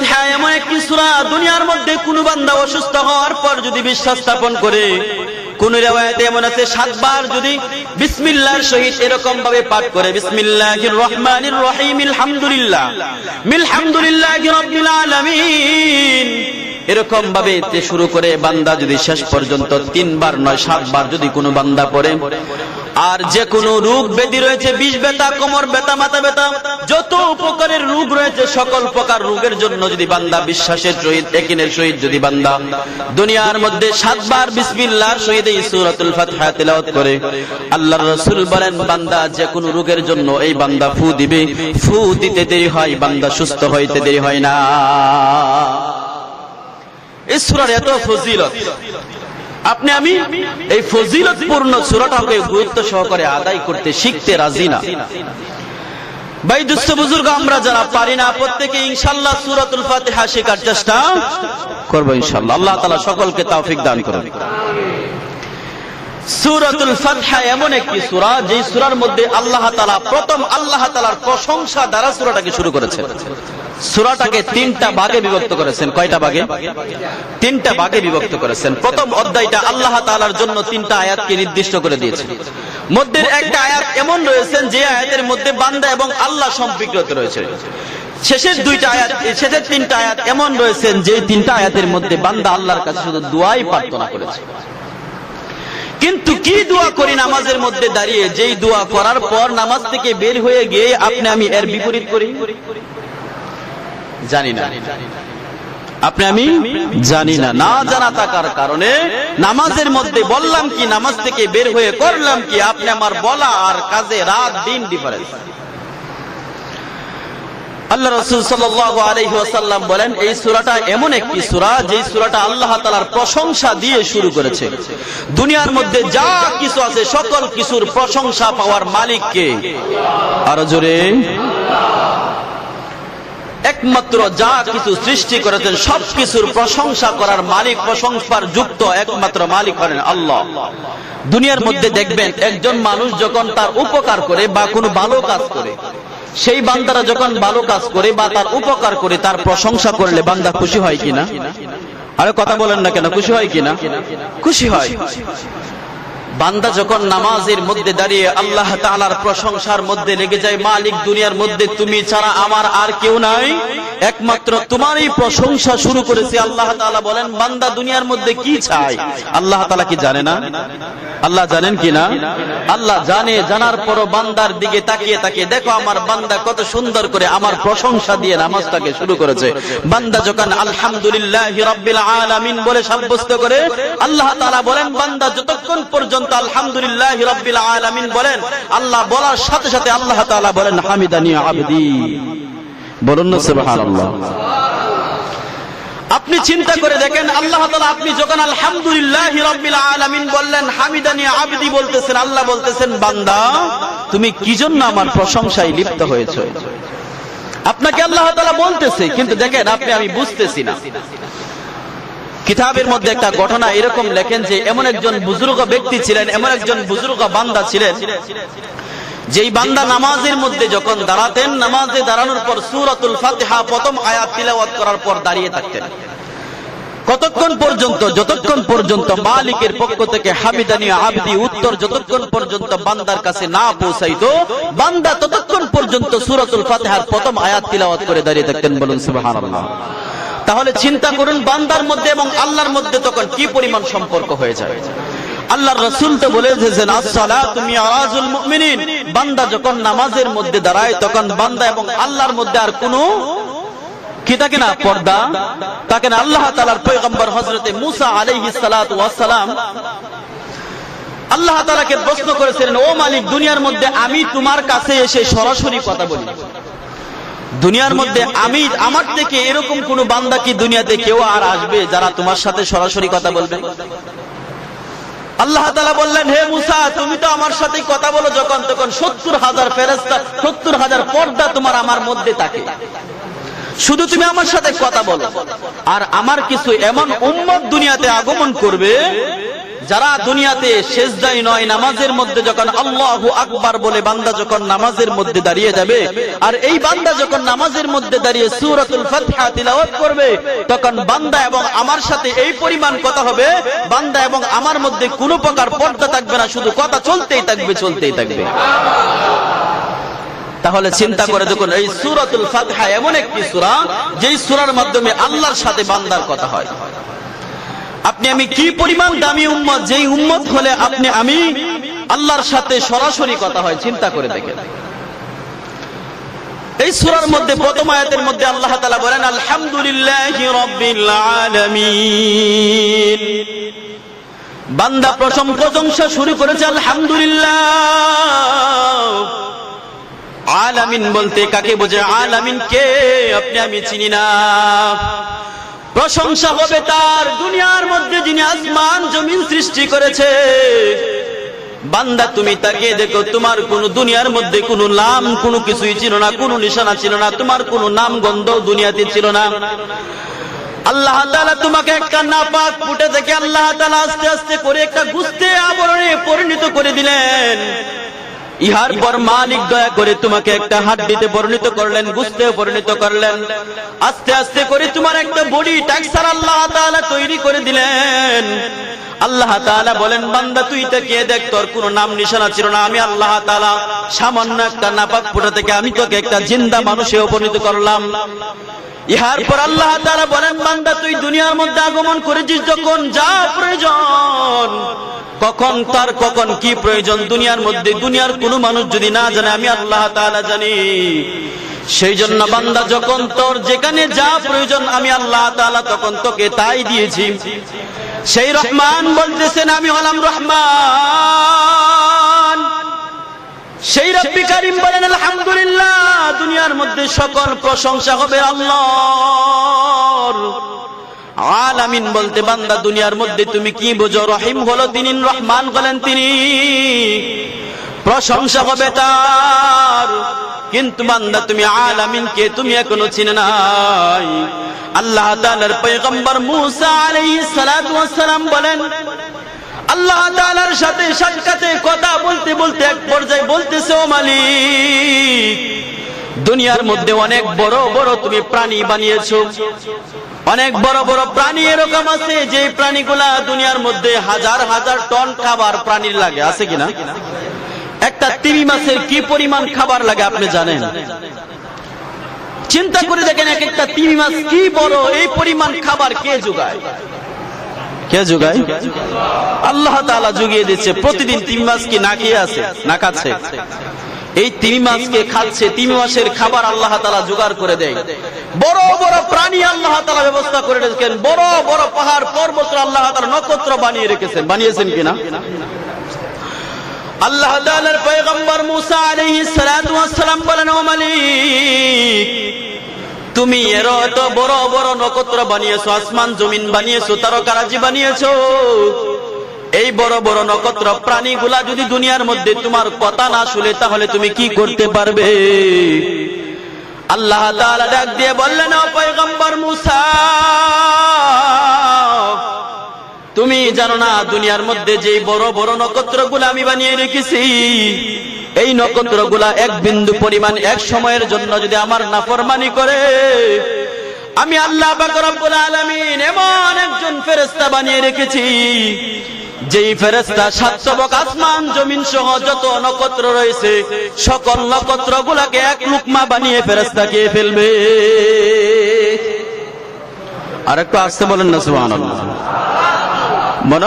ফাতিহা এমন একটি সূরা দুনিয়ার মধ্যে কোন বান্দা অসুস্থ হওয়ার পর যদি বিশ্বাস স্থাপন করে। কোন রেওয়ায়াতে এমন আছে, সাতবার যদি সহিত এরকম ভাবে পাঠ করে রহমানির রহিম, আলহামদুলিল্লাহ আলামিন। এরকম ভাবে শুরু করে বান্দা যদি শেষ পর্যন্ত তিনবার নয়, সাতবার যদি কোনো বান্দা পড়ে। আর যে কোনো রোগ ব্যাধি রয়েছে, বিষ ব্যথা, কোমর ব্যথা, মাথা ব্যথা, যত উপকারের রোগ রয়েছে, সকল প্রকার রোগের জন্য যদি বান্দা বিশ্বাসের সহিত, একিনের সহিত যদি বান্দা দুনিয়ার মধ্যে সাতবার বিসমিল্লাহর সহিত এই সূরাতুল ফাতিহা তেলাওয়াত করে, আল্লাহর রাসূল বলেন, বান্দা যে কোনো রোগের জন্য এই বান্দা ফু দিবে। ফু দিতে দেরি হয়, বান্দা সুস্থ হইতে দেরি হয় না। এই সূরার এত ফজিলত। আপনি আমি এই ফজিলত পূর্ণ সূরাটাকে গুরুত্ব সহকারে আদায় করতে শিখতে রাজি না। ভাই, দুস্থ বুজুর্গ, আমরা যারা পারি না, প্রত্যেকে ইনশাল্লাহ সূরাতুল ফাতিহা শেখার চেষ্টা করব ইনশাল্লাহ আল্লাহ তাআলা সকলকে তৌফিক দান করুন। সূরাতুল ফাতিহা এমন একটি সূরা যে সূরার মধ্যে আল্লাহ তাআলা প্রথম আল্লাহ তাআলার প্রশংসা দ্বারা সূরাটাকে শুরু করেছেন। সূরাটাকে তিনটা ভাগে বিভক্ত করেছেন। কয়টা ভাগে? তিনটা ভাগে বিভক্ত করেছেন। প্রথম অধ্যায়টা আল্লাহ তাআলার জন্য তিনটা আয়াতকে নির্দিষ্ট করে দিয়েছেন মধ্যের একটা আয়াত এমন রয়েছেন, যে আয়াতের মধ্যে বান্দা এবং আল্লাহ সম্পৃক্ত রয়েছে। শেষের দুইটা আয়াত, শেষের তিনটা আয়াত এমন রয়েছেন, যে তিনটা আয়াতের মধ্যে বান্দা আল্লাহর কাছে শুধু দোয়াই প্রার্থনা করেছে। কিন্তু কি দোয়া করি নামাজের মধ্যে দাঁড়িয়ে? যেই দোয়া করার পর নামাজ থেকে বের হয়ে গিয়ে আপনি আমি এর বিপরীত করি? জানি না। আপনি আমি? জানি না। না। জানা থাকার কারণে নামাজের মধ্যে বললাম কি নামাজ থেকে বের হয়ে করলাম কি আপনি আমার বলা আর কাজে রাত দিন ডিফারেন্স আল্লাহ রসুল সাল্লাম বলেন এই সুরাটা এমন একটি সুরা যে সুরাটা আল্লাহ তালার প্রশংসা দিয়ে শুরু করেছে। দুনিয়ার মধ্যে যা কিছু আছে সকল কিছুর প্রশংসা পাওয়ার মালিককে। আরও জোরে। একমাত্র যা কিছু সৃষ্টি করেছেন সব কিছুর প্রশংসা করার মালিক, প্রশংসার যুক্ত একমাত্র মালিক হলেন আল্লাহ। দুনিয়ার মধ্যে দেখবেন, একজন মানুষ যখন তার উপকার করে বা কোনো ভালো কাজ করে, সেই বান্দারা যখন ভালো কাজ করে বা তার উপকার করে, তার প্রশংসা করলে বান্দা খুশি হয় কিনা? আরে কথা বলেন না কেন, খুশি হয় কিনা? খুশি হয়। বান্দা যখন নামাজের মধ্যে দাঁড়িয়ে আল্লাহ তাআলার প্রশংসার মধ্যে লেগে যায়, মালিক দুনিয়ার মধ্যে, তুমি ছাড়া আমার আর কেউ নাই। একমাত্র তোমারই প্রশংসা শুরু করেছে আল্লাহ তাআলা বলেন, বান্দা দুনিয়ার মধ্যে কি চাই আল্লাহ তাআলা কি জানে না? আল্লাহ জানেন কি না? আল্লাহ জানে, জানার পরও বান্দার দিকে তাকিয়ে তাকিয়ে, দেখো আমার বান্দা কত সুন্দর করে আমার প্রশংসা দিয়ে নামাজটাকে শুরু করেছে। বান্দা যখন আলহামদুলিল্লাহ রাব্বিল আলামিন বলে সাব্যস্ত করে, আল্লাহ তাআলা বলেন, বান্দা যতক্ষণ পর্যন্ত আলহামদুলিল্লাহ রাব্বিল আলামিন বলেন, আল্লাহ বলার সাথে সাথে আল্লাহ তাআলা বলেন হামিদানি আবদি। বলুন না, সুবহানাল্লাহ। আপনি চিন্তা করে দেখেন, আল্লাহ তাআলা আপনি যখন আলহামদুলিল্লাহ রাব্বিল আলামিন বললেন হামিদানি আবদি বলতেছেন, আল্লাহ বলতেছেন, বান্দা, তুমি কি জন্য আমার প্রশংসায় লিপ্ত হয়েছো? আপনাকে আল্লাহ তাআলা বলতেছে, কিন্তু দেখেন, আপনি, আমি বুঝতেছি না। কিতাবের মধ্যে একটা ঘটনা এরকম লেখেন যে এমন একজন বুজুর্গ ব্যক্তি ছিলেন, এমন একজন বুজুর্গ বান্দা ছিলেন, যেই বান্দা নামাজের মধ্যে যখন দাঁড়াতেন, নামাজে দাঁড়ানোর পর সুরাতুল ফাতিহা প্রথম আয়াত তিলাওয়াত করার পর দাঁড়িয়ে থাকতেন। কতক্ষণ পর্যন্ত, যতক্ষণ পর্যন্ত মালিকের পক্ষ থেকে হামিদানি আবদি উত্তর যতক্ষণ পর্যন্ত বান্দার কাছে না পৌঁছাইতো, বান্দা ততক্ষণ পর্যন্ত সুরাতুল ফাতিহার প্রথম আয়াত তিলাওয়াত করে দাঁড়িয়ে থাকতেন বলুন সুবহানাল্লাহ। তাহলে চিন্তা করুন বান্দার মধ্যে এবং আল্লাহর মধ্যে তখন কি পরিমাণ সম্পর্ক হয়ে যায়। আল্লাহর রসুল তো বলে মুমিনিন। বান্দা যখন নামাজের মধ্যে দাঁড়ায়, তখন বান্দা এবং আল্লাহর মধ্যে আর কোনো কি না, পর্দা? তাকে না, আল্লাহ পয়গম্বর মুসা আল্লাহ প্রশ্ন করেছিলেন, ও মালিক, দুনিয়ার মধ্যে আমি তোমার কাছে এসে সরাসরি কথা বলি। দুনিয়ার মধ্যে আমি, আমার থেকে এরকম কোন বান্দা কি দুনিয়াতে কেউ আর আসবে যারা তোমার সাথে সরাসরি কথা বলবে? আল্লাহ তালা বললেন, হে মুসা, তুমি তো আমার সাথে কথা বলো যখন তখন সত্তর হাজার ফেরস্তা সত্তর হাজার পর্দা তোমার আমার মধ্যে থাকে। শুধু তুমি আমার সাথে কথা বলো। আর আমার কিছু এমন উম্মত দুনিয়াতে আগমন করবে যারা দুনিয়াতে শেষদাই নয়, নামাজের মধ্যে যখন আল্লাহু আকবার বলে বান্দা যখন নামাজের মধ্যে দাঁড়িয়ে যাবে, আর এই বান্দা যখন নামাজের মধ্যে দাঁড়িয়ে সূরাতুল ফাতিহা তিলাওয়াত করবে, তখন বান্দা এবং আমার সাথে এই পরিমাণ কথা হবে, বান্দা এবং আমার মধ্যে কোনো প্রকার পর্দা থাকবে না, শুধু কথা চলতেই থাকবে চলতেই থাকবে। তাহলে চিন্তা করে দেখুন, এই সূরাতুল ফাতিহা এমন একটি সূরা, যেই সুরার মাধ্যমে আল্লাহর সাথে বান্দার কথা হয়। আপনি আমি কি পরিমাণ দামি উম্মত? যেই উম্মত হলে আপনি আমি আল্লাহর সাথে সরাসরি কথা হয়, চিন্তা করে দেখেন। এই সূরার মধ্যে, প্রথম আয়াতের মধ্যে আল্লাহ তাআলা বলেন, আলহামদুলিল্লাহি রাব্বিল আলামিন। বান্দা প্রথম প্রশংসা শুরু করেছে, আলহামদুলিল্লাহ। আলামিন বলতে, কাকে বোঝে আলামিন কে? আপনি আমি চিনি না। প্রশংসা হবে তার দুনিয়ার মধ্যে যিনি আসমান, জমিন সৃষ্টি করেছে। বান্দা, তুমি তাকে দেখো, তোমার কোন দুনিয়ার মধ্যে কোনো নাম, কোনো কিছুই ছিল না, কোনো নিশানা ছিল না, তোমার কোনো নাম গন্ধ দুনিয়াতে ছিল না। আল্লাহ তাআলা তোমাকে একটা নাপাক ফুটে থেকে আল্লাহ তাআলা আস্তে আস্তে করে একটা গুস্তে আবরণে পরিণত করে দিলেন। ইহার পর মালিক দয়া করে তোমাকে একটা হাড্ডিতে পরিণত করলেন গুস্তে পরিণত করলেন। আস্তে আস্তে করে তোমার একটা বডি ট্যাক্সার আল্লাহ তাআলা তৈরি করে দিলেন। আল্লাহ তাআলা বলেন, বান্দা, তুই তাকে দেখ, তোর কোনো নাম নিশানা ছিল না। আমি আল্লাহ তাআলা সামান্য একটা নাপাক ফুটা থেকে আমি তোকে একটা জিন্দা মানুষে পরিণত করলাম। ইহার পর আল্লাহ তাআলা বলেন, বান্দা, তুই দুনিয়ার মধ্যে আগমন করেছিস যখন যা প্রয়োজন। কখন তার কখন কি প্রয়োজন, দুনিয়ার মধ্যে দুনিয়ার কোনো মানুষ যদি না জানে, আমি আল্লাহ তাআলা জানি। সেই জন্য বান্দা, যখন তোর যেখানে যা প্রয়োজন, আমি আল্লাহ তাআলা তখন তোকে তাই দিয়েছি। সেই রহমান বলতেছেন, আমি হলাম রহমান। সেই রব্বি কারিম বলেন আলহামদুলিল্লাহ দুনিয়ার মধ্যে সকল প্রশংসা হবে আল্লাহর। আলামিন বলতে বান্দা দুনিয়ার মধ্যে তুমি কি বোঝো? রহিম হলো তিনি রহমান বলেন তিনি। প্রশংসা হবে তার। কিন্তু বান্দা তুমি আলামিনকে তুমি এখনও চিনে নাই। আল্লাহ তাআলার পয়গম্বর মূসা আলাইহিস সালাতু ওয়াস সালাম বলেন আল্লাহ তাআলার সাথে সাক্ষাতে কথা বলতে বলতে এক পর্যায়ে বলতেছে, ও মালিক, দুনিয়ার মধ্যে অনেক বড় বড় তুমি প্রাণী বানিয়েছো। অনেক বড় বড় প্রাণী এরকম আছে যে প্রাণীগুলা দুনিয়ার মধ্যে হাজার হাজার টন খাবার প্রাণীর লাগে। আছে কিনা? একটা তিমি মাছের কি পরিমাণ খাবার লাগে আপনি জানেন? চিন্তা করে দেখেন এক একটা তিমি মাছ কি বড়, এই পরিমাণ খাবার কে যোগায়? কে যোগায় আল্লাহ তাআলা জুগিয়ে দিচ্ছে, প্রতিদিন তিমি মাছ কি না খেয়ে আছে? না খাচ্ছে? এই তিমি মাছকে খাচ্ছে তিমি মাসের খাবার আল্লাহ তাআলা জোগাড় করে দেয়। বড় বড় প্রাণী আল্লাহ তাআলা ব্যবস্থা করে রেখেছেন, বড় বড় পাহাড় পর্বত আল্লাহ তাআলা নক্ষত্র বানিয়ে রেখেছেন। বানিয়েছেন কিনা? আল্লাহ তাআলার পয়গম্বর মুসা আলাইহিস সালাতু সালাম বলেন, ও মালিক তুমি এর এত বড় বড় নক্ষত্র বানিয়েছো, আসমান জমিন বানিয়েছো, তারকারাজি বানিয়েছো। এই বড় বড় নক্ষত্র প্রাণীগুলা যদি দুনিয়ার মধ্যে তোমার কথা না শুনে, তাহলে তুমি কি করতে পারবে? আল্লাহ ডাক দিয়ে বললেন তুমি জানো না দুনিয়ার মধ্যে যে বড় বড় নক্ষত্রগুলো আমি বানিয়ে রেখেছি? এই নক্ষত্রগুলা এক বিন্দু পরিমাণ এক সময়ের জন্য যদি আমার নাফরমানি করে আমি আল্লাহ রব্বুল আলামিন এমন একজন ফেরেশতা বানিয়ে রেখেছি যেই ফেরেশতা সাতশবক আসমান জমিন সহ যত নক্ষত্র রয়েছে সকল নক্ষত্র গুলাকে এক লুকমা বানিয়ে ফেরেশতা খেয়ে ফেলবে। আর একটু আসতে বলেন না সুবহানাল্লাহ। মনে